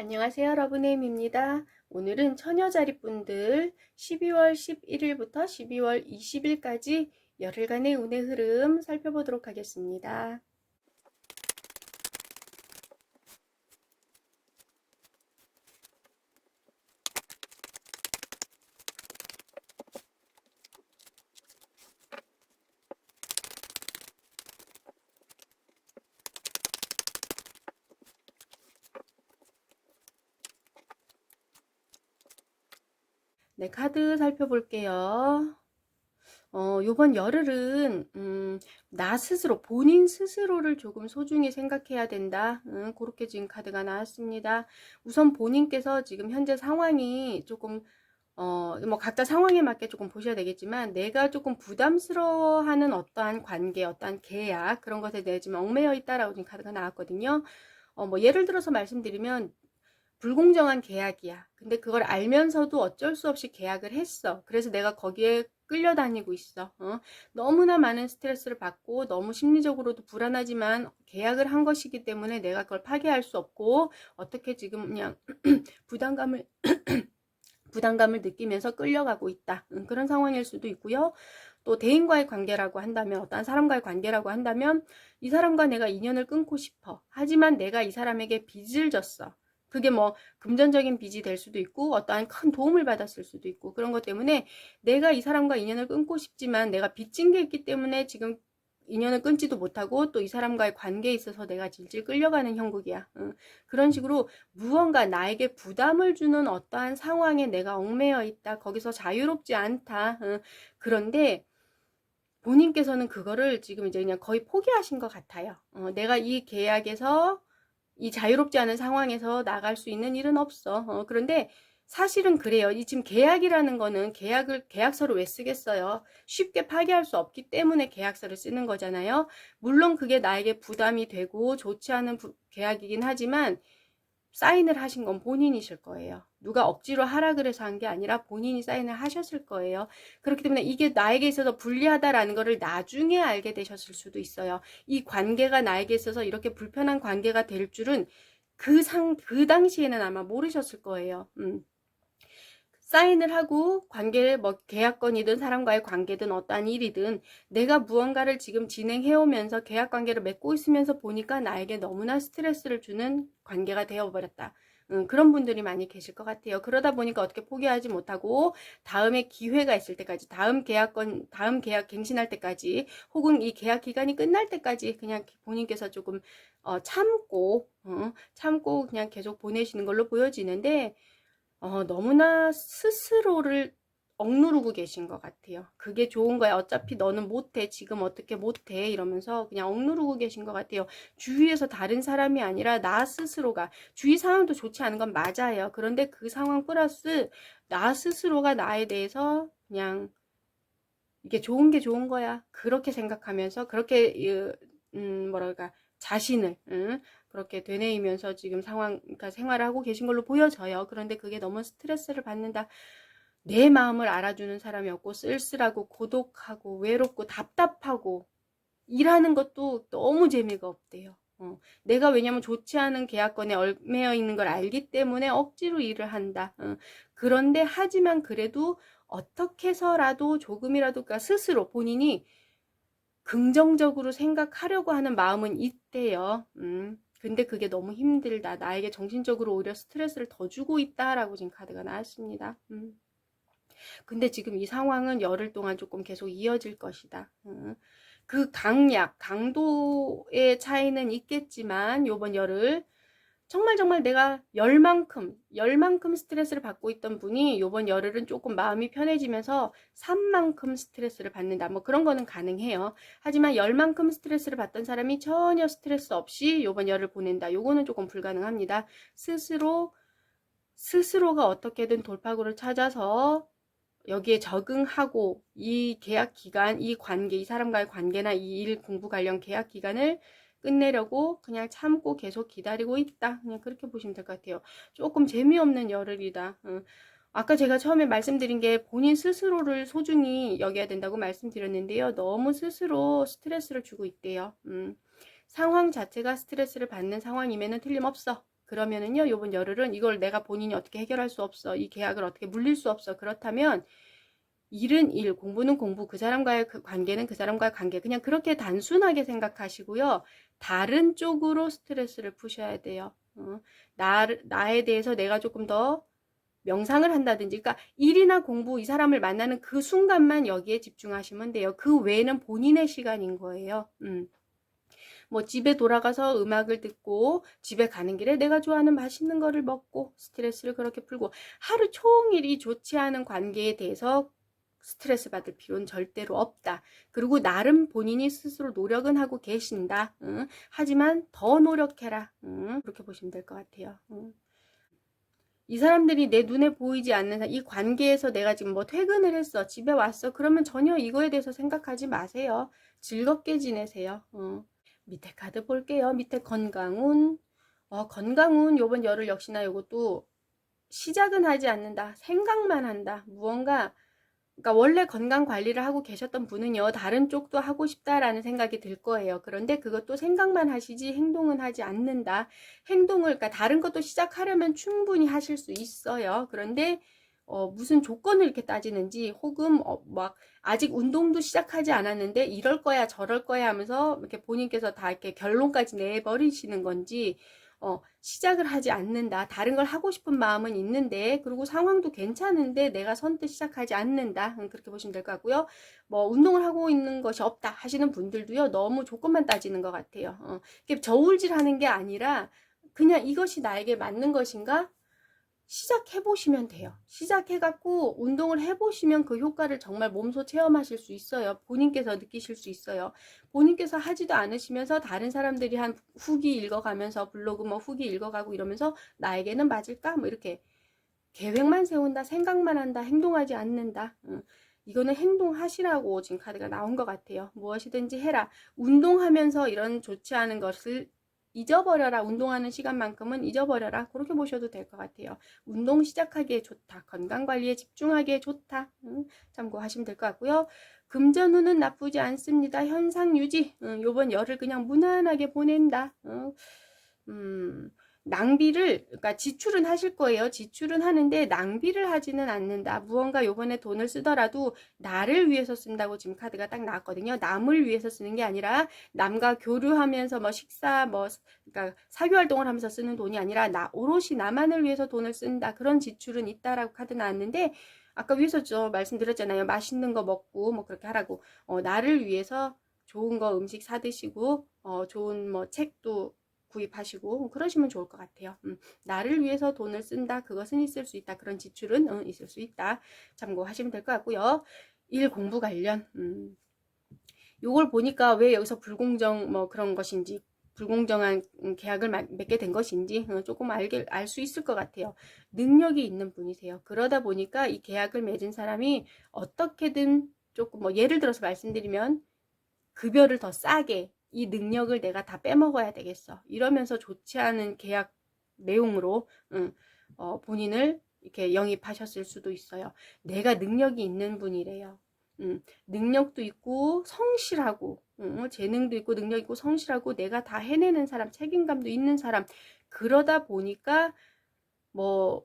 안녕하세요 여러분의입니다. 오늘은 처녀자리분들 12월 11일부터 12월 20일까지 열흘간의 운의 흐름 살펴보도록 하겠습니다. 네, 카드 살펴볼게요. 어, 요번 열흘은, 음, 나 스스로, 본인 스스로를 조금 소중히 생각해야 된다. 음, 그렇게 지금 카드가 나왔습니다. 우선 본인께서 지금 현재 상황이 조금, 어, 뭐 각자 상황에 맞게 조금 보셔야 되겠지만, 내가 조금 부담스러워 하는 어떠한 관계, 어떠한 계약, 그런 것에 대해 지금 얽매여 있다라고 지금 카드가 나왔거든요. 어, 뭐 예를 들어서 말씀드리면, 불공정한 계약이야. 근데 그걸 알면서도 어쩔 수 없이 계약을 했어. 그래서 내가 거기에 끌려다니고 있어. 어? 너무나 많은 스트레스를 받고 너무 심리적으로도 불안하지만 계약을 한 것이기 때문에 내가 그걸 파괴할 수 없고 어떻게 지금 그냥 부담감을 부담감을 느끼면서 끌려가고 있다. 음, 그런 상황일 수도 있고요. 또 대인과의 관계라고 한다면 어떤 사람과의 관계라고 한다면 이 사람과 내가 인연을 끊고 싶어. 하지만 내가 이 사람에게 빚을 졌어. 그게 뭐 금전적인 빚이 될 수도 있고 어떠한 큰 도움을 받았을 수도 있고 그런 것 때문에 내가 이 사람과 인연을 끊고 싶지만 내가 빚진 게 있기 때문에 지금 인연을 끊지도 못하고 또 이 사람과의 관계에 있어서 내가 질질 끌려가는 형국이야. 응. 그런 식으로 무언가 나에게 부담을 주는 어떠한 상황에 내가 얽매여 있다. 거기서 자유롭지 않다. 응. 그런데 본인께서는 그거를 지금 이제 그냥 거의 포기하신 것 같아요. 어, 내가 이 계약에서 이 자유롭지 않은 상황에서 나갈 수 있는 일은 없어. 어, 그런데 사실은 그래요. 이 지금 계약이라는 거는 계약을 계약서를 왜 쓰겠어요? 쉽게 파기할 수 없기 때문에 계약서를 쓰는 거잖아요. 물론 그게 나에게 부담이 되고 좋지 않은 부, 계약이긴 하지만 사인을 하신 건 본인이실 거예요. 누가 억지로 하라 그래서 한 게 아니라 본인이 사인을 하셨을 거예요. 그렇기 때문에 이게 나에게 있어서 불리하다라는 것을 나중에 알게 되셨을 수도 있어요. 이 관계가 나에게 있어서 이렇게 불편한 관계가 될 줄은 그 상, 그 당시에는 아마 모르셨을 거예요. 음. 사인을 하고 관계를 뭐 계약건이든 사람과의 관계든 어떠한 일이든 내가 무언가를 지금 진행해 오면서 계약 관계를 맺고 있으면서 보니까 나에게 너무나 스트레스를 주는 관계가 되어 버렸다. 음, 그런 분들이 많이 계실 것 같아요. 그러다 보니까 어떻게 포기하지 못하고 다음에 기회가 있을 때까지, 다음 계약건, 다음 계약 갱신할 때까지, 혹은 이 계약 기간이 끝날 때까지 그냥 본인께서 조금 어, 참고, 어, 참고 그냥 계속 보내시는 걸로 보여지는데 어, 너무나 스스로를 억누르고 계신 것 같아요. 그게 좋은 거야. 어차피 너는 못해. 지금 어떻게 못해. 이러면서 그냥 억누르고 계신 것 같아요. 주위에서 다른 사람이 아니라 나 스스로가 주위 상황도 좋지 않은 건 맞아요. 그런데 그 상황 플러스 나 스스로가 나에 대해서 그냥 이게 좋은 게 좋은 거야. 그렇게 생각하면서 그렇게 음 뭐랄까 자신을 응? 그렇게 되뇌이면서 지금 상황, 그러니까 생활을 하고 계신 걸로 보여져요. 그런데 그게 너무 스트레스를 받는다. 내 마음을 알아주는 사람이 없고 쓸쓸하고 고독하고 외롭고 답답하고 일하는 것도 너무 재미가 없대요. 어. 내가 왜냐면 좋지 않은 계약건에 얽매여 있는 걸 알기 때문에 억지로 일을 한다. 어. 그런데 하지만 그래도 어떻게 해서라도 조금이라도 그러니까 스스로 본인이 긍정적으로 생각하려고 하는 마음은 있대요. 음. 근데 그게 너무 힘들다. 나에게 정신적으로 오히려 스트레스를 더 주고 있다라고 지금 카드가 나왔습니다. 음. 근데 지금 이 상황은 열흘 동안 조금 계속 이어질 것이다. 음. 그 강약, 강도의 차이는 있겠지만 요번 열흘 정말 정말 내가 열만큼 열만큼 스트레스를 받고 있던 분이 요번 열흘은 조금 마음이 편해지면서 산만큼 스트레스를 받는다. 뭐 그런 거는 가능해요. 하지만 열만큼 스트레스를 받던 사람이 전혀 스트레스 없이 요번 열을 보낸다. 요거는 조금 불가능합니다. 스스로 스스로가 어떻게든 돌파구를 찾아서 여기에 적응하고 이 계약 기간, 이 관계, 이 사람과의 관계나 이 일 공부 관련 계약 기간을 끝내려고 그냥 참고 계속 기다리고 있다. 그냥 그렇게 보시면 될 것 같아요. 조금 재미없는 열흘이다. 응. 아까 제가 처음에 말씀드린 게 본인 스스로를 소중히 여겨야 된다고 말씀드렸는데요. 너무 스스로 스트레스를 주고 있대요. 음. 상황 자체가 스트레스를 받는 상황이면 틀림없어. 그러면은요, 요번 열흘은 이걸 내가 본인이 어떻게 해결할 수 없어. 이 계약을 어떻게 물릴 수 없어. 그렇다면 일은 일, 공부는 공부, 그 사람과의 그 관계는 그 사람과의 관계. 그냥 그렇게 단순하게 생각하시고요. 다른 쪽으로 스트레스를 푸셔야 돼요. 어, 나, 나에 대해서 내가 조금 더 명상을 한다든지, 그러니까 일이나 공부, 이 사람을 만나는 그 순간만 여기에 집중하시면 돼요. 그 외에는 본인의 시간인 거예요. 음. 뭐 집에 돌아가서 음악을 듣고 집에 가는 길에 내가 좋아하는 맛있는 거를 먹고 스트레스를 그렇게 풀고 하루 종일이 좋지 않은 관계에 대해서 스트레스 받을 필요는 절대로 없다. 그리고 나름 본인이 스스로 노력은 하고 계신다. 응? 하지만 더 노력해라. 응? 그렇게 보시면 될 것 같아요. 응? 이 사람들이 내 눈에 보이지 않는 이 관계에서 내가 지금 뭐 퇴근을 했어. 집에 왔어. 그러면 전혀 이거에 대해서 생각하지 마세요. 즐겁게 지내세요. 어. 밑에 카드 볼게요. 밑에 건강운. 어, 건강운 요번 열흘 역시나 요것도 시작은 하지 않는다. 생각만 한다. 무언가 그러니까 원래 건강 관리를 하고 계셨던 분은요, 다른 쪽도 하고 싶다라는 생각이 들 거예요. 그런데 그것도 생각만 하시지 행동은 하지 않는다. 행동을, 그러니까 다른 것도 시작하려면 충분히 하실 수 있어요. 그런데, 어, 무슨 조건을 이렇게 따지는지, 혹은, 어, 막, 아직 운동도 시작하지 않았는데, 이럴 거야, 저럴 거야 하면서, 이렇게 본인께서 다 이렇게 결론까지 내버리시는 건지, 어, 시작을 하지 않는다. 다른 걸 하고 싶은 마음은 있는데, 그리고 상황도 괜찮은데 내가 선뜻 시작하지 않는다. 음, 그렇게 보시면 될 것 같고요. 뭐, 운동을 하고 있는 것이 없다 하시는 분들도요, 너무 조건만 따지는 것 같아요. 어, 저울질 하는 게 아니라, 그냥 이것이 나에게 맞는 것인가? 시작해 보시면 돼요. 시작해 갖고 운동을 해 보시면 그 효과를 정말 몸소 체험하실 수 있어요. 본인께서 느끼실 수 있어요. 본인께서 하지도 않으시면서 다른 사람들이 한 후기 읽어 가면서 블로그 뭐 후기 읽어 가고 이러면서 나에게는 맞을까? 뭐 이렇게 계획만 세운다, 생각만 한다, 행동하지 않는다. 응. 이거는 행동하시라고 지금 카드가 나온 것 같아요. 무엇이든지 해라. 운동하면서 이런 좋지 않은 것을 잊어버려라. 운동하는 시간만큼은 잊어버려라. 그렇게 보셔도 될 것 같아요. 운동 시작하기에 좋다. 건강관리에 집중하기에 좋다. 음, 참고하시면 될 것 같고요. 금전운은 나쁘지 않습니다. 현상 유지. 음, 요번 열을 그냥 무난하게 보낸다. 음, 음 낭비를 그러니까 지출은 하실 거예요. 지출은 하는데 낭비를 하지는 않는다. 무언가 요번에 돈을 쓰더라도 나를 위해서 쓴다고 지금 카드가 딱 나왔거든요. 남을 위해서 쓰는 게 아니라 남과 교류하면서 뭐 식사 뭐 그러니까 사교 활동을 하면서 쓰는 돈이 아니라 나 오롯이 나만을 위해서 돈을 쓴다. 그런 지출은 있다라고 카드 나왔는데 아까 위에서 저 말씀드렸잖아요. 맛있는 거 먹고 뭐 그렇게 하라고. 어, 나를 위해서 좋은 거 음식 사 드시고 어, 좋은 뭐 책도 구입하시고 그러시면 좋을 것 같아요. 음, 나를 위해서 돈을 쓴다. 그것은 있을 수 있다. 그런 지출은 음, 있을 수 있다. 참고하시면 될 것 같고요. 일 공부 관련 음, 요걸 보니까 왜 여기서 불공정 뭐 그런 것인지 불공정한 계약을 맺게 된 것인지 어, 조금 알게 알 수 있을 것 같아요. 능력이 있는 분이세요. 그러다 보니까 이 계약을 맺은 사람이 어떻게든 조금 뭐 예를 들어서 말씀드리면 급여를 더 싸게 이 능력을 내가 다 빼먹어야 되겠어. 이러면서 좋지 않은 계약 내용으로 응, 어, 본인을 이렇게 영입하셨을 수도 있어요. 내가 능력이 있는 분이래요. 응, 능력도 있고 성실하고 응, 재능도 있고 능력 있고 성실하고 내가 다 해내는 사람, 책임감도 있는 사람. 그러다 보니까 뭐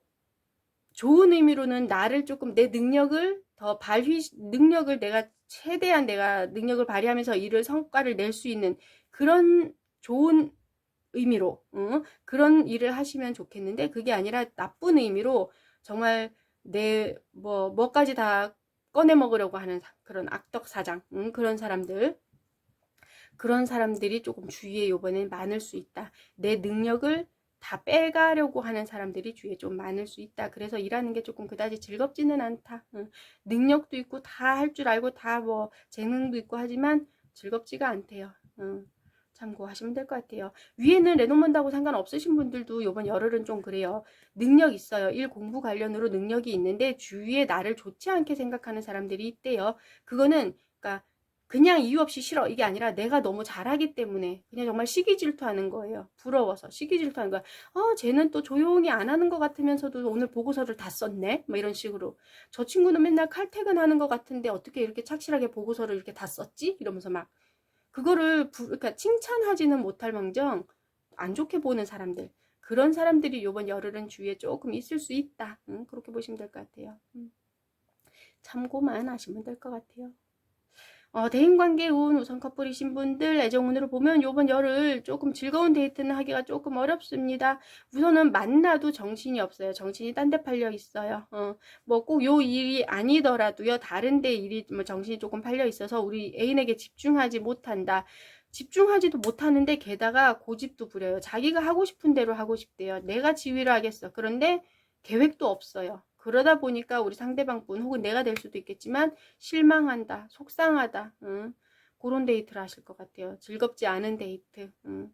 좋은 의미로는 나를 조금 내 능력을 더 발휘 능력을 내가 최대한 내가 능력을 발휘하면서 일을 성과를 낼 수 있는 그런 좋은 의미로 응? 그런 일을 하시면 좋겠는데 그게 아니라 나쁜 의미로 정말 내 뭐 뭐까지 다 꺼내 먹으려고 하는 그런 악덕 사장 응? 그런 사람들 그런 사람들이 조금 주위에 요번엔 많을 수 있다. 내 능력을 다 빼가려고 하는 사람들이 주위에 좀 많을 수 있다. 그래서 일하는 게 조금 그다지 즐겁지는 않다. 응. 능력도 있고 다 할 줄 알고 다 뭐 재능도 있고 하지만 즐겁지가 않대요. 응. 참고하시면 될 것 같아요. 위에는 레노먼드하고 상관없으신 분들도 이번 열흘은 좀 그래요. 능력 있어요. 일 공부 관련으로 능력이 있는데 주위에 나를 좋지 않게 생각하는 사람들이 있대요. 그거는 그러니까 그냥 이유 없이 싫어. 이게 아니라 내가 너무 잘하기 때문에 그냥 정말 시기 질투하는 거예요. 부러워서 시기 질투하는 거야. 어, 쟤는 또 조용히 안 하는 것 같으면서도 오늘 보고서를 다 썼네. 뭐 이런 식으로. 저 친구는 맨날 칼퇴근하는 것 같은데 어떻게 이렇게 착실하게 보고서를 이렇게 다 썼지? 이러면서 막 그거를 부, 그러니까 칭찬하지는 못할 망정 안 좋게 보는 사람들. 그런 사람들이 요번 열흘은 주위에 조금 있을 수 있다. 음, 그렇게 보시면 될 것 같아요. 음. 참고만 하시면 될 것 같아요. 어, 대인관계 운 우선 커플이신 분들 애정운으로 보면 요번 열흘 조금 즐거운 데이트는 하기가 조금 어렵습니다. 우선은 만나도 정신이 없어요. 정신이 딴 데 팔려 있어요. 어, 뭐꼭 요 일이 아니더라도요. 다른 데 일이 뭐 정신이 조금 팔려 있어서 우리 애인에게 집중하지 못한다. 집중하지도 못하는데 게다가 고집도 부려요. 자기가 하고 싶은 대로 하고 싶대요. 내가 지휘를 하겠어. 그런데 계획도 없어요. 그러다 보니까 우리 상대방 분 혹은 내가 될 수도 있겠지만 실망한다, 속상하다, 응. 그런 데이트를 하실 것 같아요. 즐겁지 않은 데이트. 응.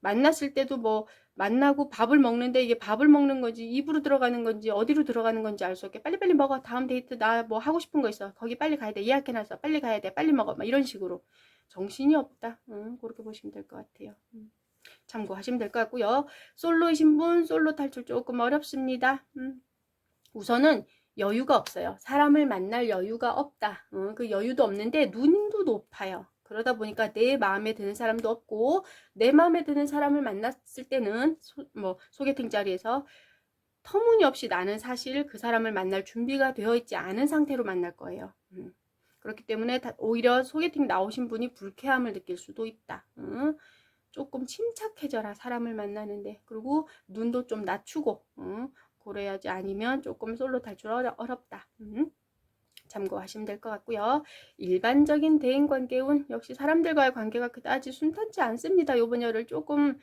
만났을 때도 뭐 만나고 밥을 먹는데 이게 밥을 먹는 건지 입으로 들어가는 건지 어디로 들어가는 건지 알 수 없게 빨리빨리 먹어. 다음 데이트 나 뭐 하고 싶은 거 있어. 거기 빨리 가야 돼. 예약해놨어. 빨리 가야 돼. 빨리 먹어. 막 이런 식으로 정신이 없다. 응. 그렇게 보시면 될 것 같아요. 응. 참고하시면 될 것 같고요. 솔로이신 분 솔로 탈출 조금 어렵습니다. 음. 우선은 여유가 없어요. 사람을 만날 여유가 없다. 어, 그 여유도 없는데 눈도 높아요. 그러다 보니까 내 마음에 드는 사람도 없고 내 마음에 드는 사람을 만났을 때는 소, 뭐 소개팅 자리에서 터무니없이 나는 사실 그 사람을 만날 준비가 되어 있지 않은 상태로 만날 거예요. 음. 그렇기 때문에 오히려 소개팅 나오신 분이 불쾌함을 느낄 수도 있다. 음. 조금 침착해져라 사람을 만나는데 그리고 눈도 좀 낮추고 음. 고려해야지 아니면 조금 솔로 탈출 어렵다. 음. 참고하시면 될 것 같고요. 일반적인 대인관계운 역시 사람들과의 관계가 그다지 순탄치 않습니다. 요번 열을 조금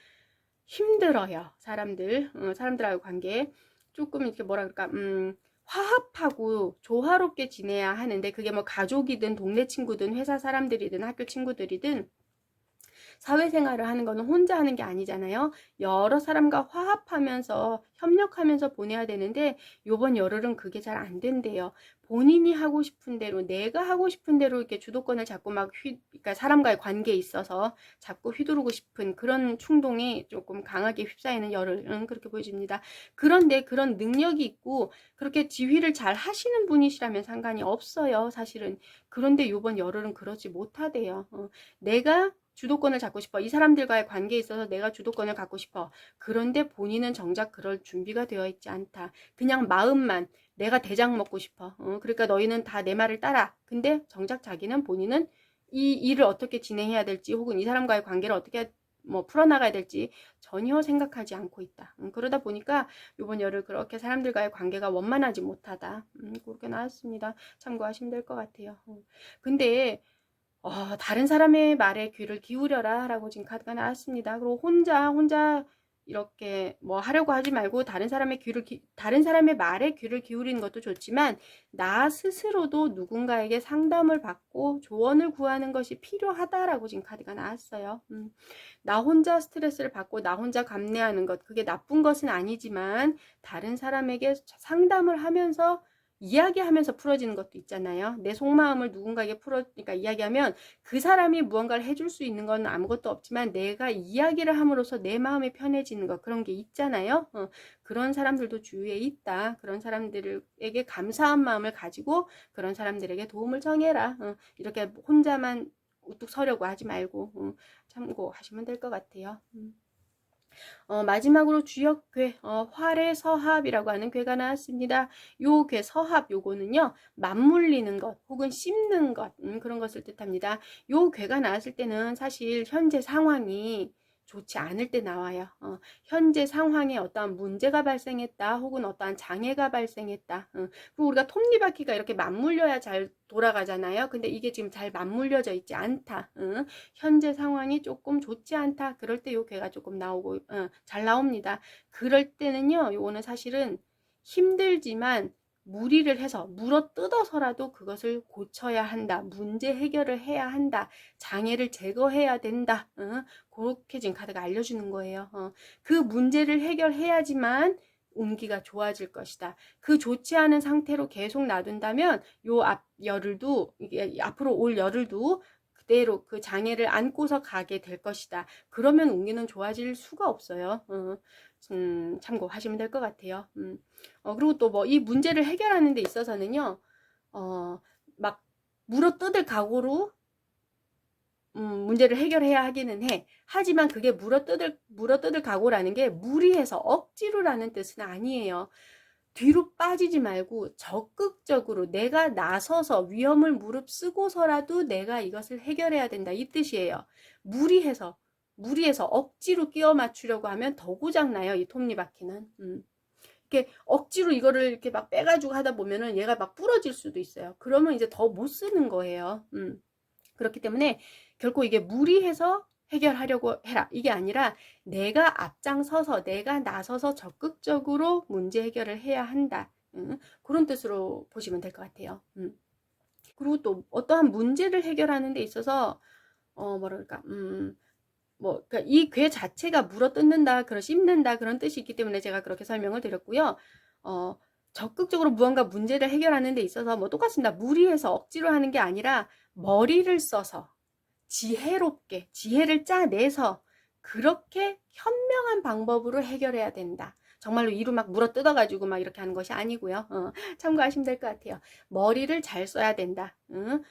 힘들어요. 사람들, 어, 사람들과의 관계 조금 이렇게 뭐라 그럴까, 음, 화합하고 조화롭게 지내야 하는데 그게 뭐 가족이든 동네 친구든 회사 사람들이든 학교 친구들이든 사회생활을 하는 거는 혼자 하는 게 아니잖아요. 여러 사람과 화합하면서 협력하면서 보내야 되는데 요번 열흘은 그게 잘 안 된대요. 본인이 하고 싶은 대로 내가 하고 싶은 대로 이렇게 주도권을 잡고 막 휘, 그러니까 사람과의 관계에 있어서 잡고 휘두르고 싶은 그런 충동이 조금 강하게 휩싸이는 열흘은 그렇게 보여집니다. 그런데 그런 능력이 있고 그렇게 지휘를 잘 하시는 분이시라면 상관이 없어요. 사실은. 그런데 요번 열흘은 그러지 못하대요. 어, 내가 주도권을 잡고 싶어. 이 사람들과의 관계에 있어서 내가 주도권을 갖고 싶어. 그런데 본인은 정작 그럴 준비가 되어 있지 않다. 그냥 마음만 내가 대장 먹고 싶어. 어, 그러니까 너희는 다 내 말을 따라. 근데 정작 자기는 본인은 이 일을 어떻게 진행해야 될지 혹은 이 사람과의 관계를 어떻게 뭐 풀어나가야 될지 전혀 생각하지 않고 있다. 음, 그러다 보니까 이번 열을 그렇게 사람들과의 관계가 원만하지 못하다. 음, 그렇게 나왔습니다. 참고하시면 될 것 같아요. 음. 근데 어, 다른 사람의 말에 귀를 기울여라 라고 지금 카드가 나왔습니다. 그리고 혼자 혼자 이렇게 뭐 하려고 하지 말고 다른 사람의 귀를 기, 다른 사람의 말에 귀를 기울이는 것도 좋지만 나 스스로도 누군가에게 상담을 받고 조언을 구하는 것이 필요하다라고 지금 카드가 나왔어요. 음, 나 혼자 스트레스를 받고 나 혼자 감내하는 것 그게 나쁜 것은 아니지만 다른 사람에게 상담을 하면서 이야기하면서 풀어지는 것도 있잖아요. 내 속마음을 누군가에게 풀어, 그러니까 이야기하면 그 사람이 무언가를 해줄 수 있는 건 아무것도 없지만 내가 이야기를 함으로써 내 마음이 편해지는 것 그런 게 있잖아요. 어, 그런 사람들도 주위에 있다. 그런 사람들에게 감사한 마음을 가지고 그런 사람들에게 도움을 청해라. 어, 이렇게 혼자만 우뚝 서려고 하지 말고 어, 참고하시면 될 것 같아요. 음. 어, 마지막으로 주역괴 어, 활의 서합이라고 하는 괴가 나왔습니다. 요 괴 서합 요거는요 맞물리는 것 혹은 씹는 것 음, 그런 것을 뜻합니다. 요 괴가 나왔을 때는 사실 현재 상황이 좋지 않을 때 나와요. 어, 현재 상황에 어떠한 문제가 발생했다 혹은 어떠한 장애가 발생했다. 어, 그리고 우리가 톱니바퀴가 이렇게 맞물려야 잘 돌아가잖아요. 근데 이게 지금 잘 맞물려져 있지 않다. 어, 현재 상황이 조금 좋지 않다. 그럴 때 요 괴가 조금 나오고 어, 잘 나옵니다. 그럴 때는요. 요거는 사실은 힘들지만 무리를 해서 물어 뜯어서라도 그것을 고쳐야 한다. 문제 해결을 해야 한다. 장애를 제거해야 된다. 어? 그렇게 지금 카드가 알려주는 거예요. 어. 그 문제를 해결해야지만 운기가 좋아질 것이다. 그 좋지 않은 상태로 계속 놔둔다면 요 앞 열흘도 이게 앞으로 올 열흘도 그대로 그 장애를 안고서 가게 될 것이다. 그러면 운기는 좋아질 수가 없어요. 어. 음, 참고하시면 될 것 같아요. 음. 어, 그리고 또 뭐 이 문제를 해결하는 데 있어서는요, 어, 막 물어 뜯을 각오로 음, 문제를 해결해야 하기는 해. 하지만 그게 물어뜯을, 물어뜯을 각오라는 게 무리해서 억지로라는 뜻은 아니에요. 뒤로 빠지지 말고 적극적으로 내가 나서서 위험을 무릅쓰고서라도 내가 이것을 해결해야 된다. 이 뜻이에요. 무리해서, 무리해서 억지로 끼워 맞추려고 하면 더 고장 나요. 이 톱니바퀴는. 음. 이렇게 억지로 이거를 이렇게 막 빼가지고 하다 보면은 얘가 막 부러질 수도 있어요. 그러면 이제 더 못 쓰는 거예요. 음. 그렇기 때문에 결코 이게 무리해서 해결하려고 해라. 이게 아니라 내가 앞장서서 내가 나서서 적극적으로 문제 해결을 해야 한다. 음, 그런 뜻으로 보시면 될 것 같아요. 음. 그리고 또 어떠한 문제를 해결하는 데 있어서 어 뭐랄까 음. 뭐, 그러니까 이 괴 자체가 물어 뜯는다, 그런 씹는다, 그런 뜻이 있기 때문에 제가 그렇게 설명을 드렸고요. 어, 적극적으로 무언가 문제를 해결하는 데 있어서 뭐 똑같습니다. 무리해서 억지로 하는 게 아니라 머리를 써서 지혜롭게, 지혜를 짜내서 그렇게 현명한 방법으로 해결해야 된다. 정말로 이루 막 물어 뜯어가지고 막 이렇게 하는 것이 아니고요. 어, 참고하시면 될 것 같아요. 머리를 잘 써야 된다. 응?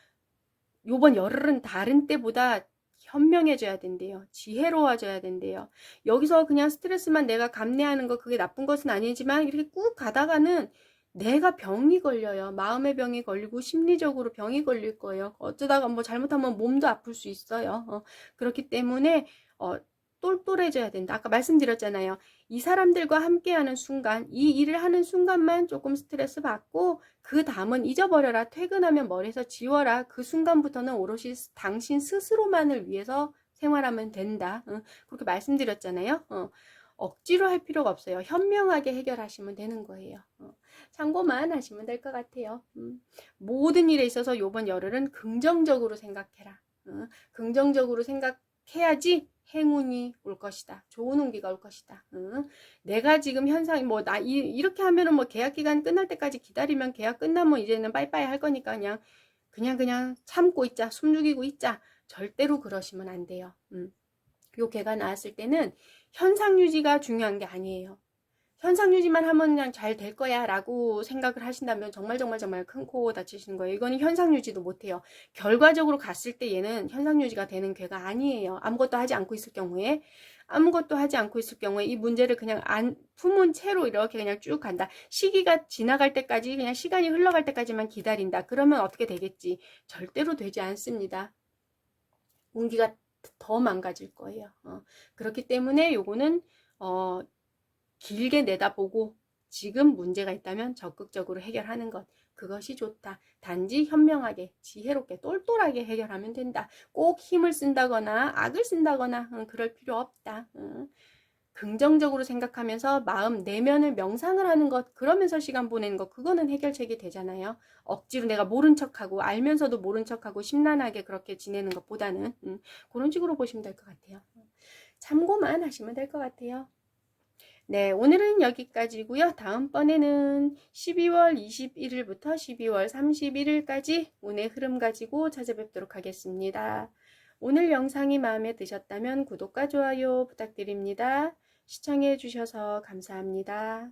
요번 열흘은 다른 때보다 현명해져야 된대요. 지혜로워져야 된대요. 여기서 그냥 스트레스만 내가 감내하는 거 그게 나쁜 것은 아니지만 이렇게 꾹 가다가는 내가 병이 걸려요. 마음의 병이 걸리고 심리적으로 병이 걸릴 거예요. 어쩌다가 뭐 잘못하면 몸도 아플 수 있어요. 어, 그렇기 때문에 어, 똘똘해져야 된다. 아까 말씀드렸잖아요. 이 사람들과 함께하는 순간, 이 일을 하는 순간만 조금 스트레스 받고 그 다음은 잊어버려라. 퇴근하면 머리에서 지워라. 그 순간부터는 오롯이 당신 스스로만을 위해서 생활하면 된다. 응? 그렇게 말씀드렸잖아요. 어. 억지로 할 필요가 없어요. 현명하게 해결하시면 되는 거예요. 어. 참고만 하시면 될 것 같아요. 음. 모든 일에 있어서 요번 열흘은 긍정적으로 생각해라. 어. 긍정적으로 생각해야지 행운이 올 것이다. 좋은 운기가 올 것이다. 응? 내가 지금 현상이 뭐 나 이렇게 하면은 뭐 계약 기간 끝날 때까지 기다리면 계약 끝나면 이제는 빠이빠이 할 거니까 그냥 그냥 그냥 참고 있자. 숨 죽이고 있자. 절대로 그러시면 안 돼요. 음. 요 개가 나왔을 때는 현상 유지가 중요한 게 아니에요. 현상 유지만 하면 그냥 잘 될 거야 라고 생각을 하신다면 정말 정말 정말 큰 코 다치시는 거예요. 이거는 현상 유지도 못해요. 결과적으로 갔을 때 얘는 현상 유지가 되는 괴가 아니에요. 아무것도 하지 않고 있을 경우에 아무것도 하지 않고 있을 경우에 이 문제를 그냥 안 품은 채로 이렇게 그냥 쭉 간다. 시기가 지나갈 때까지 그냥 시간이 흘러갈 때까지만 기다린다. 그러면 어떻게 되겠지? 절대로 되지 않습니다. 운기가 더 망가질 거예요. 어. 그렇기 때문에 요거는 어, 길게 내다보고 지금 문제가 있다면 적극적으로 해결하는 것. 그것이 좋다. 단지 현명하게, 지혜롭게, 똘똘하게 해결하면 된다. 꼭 힘을 쓴다거나 악을 쓴다거나 응, 그럴 필요 없다. 응. 긍정적으로 생각하면서 마음 내면을 명상을 하는 것 그러면서 시간 보내는 것 그거는 해결책이 되잖아요 억지로 내가 모른 척하고 알면서도 모른 척하고 심란하게 그렇게 지내는 것보다는 음, 그런 식으로 보시면 될 것 같아요 참고만 하시면 될 것 같아요 네, 오늘은 여기까지고요. 다음번에는 12월 21일부터 12월 31일까지 운의 흐름 가지고 찾아뵙도록 하겠습니다. 오늘 영상이 마음에 드셨다면 구독과 좋아요 부탁드립니다. 시청해 주셔서 감사합니다.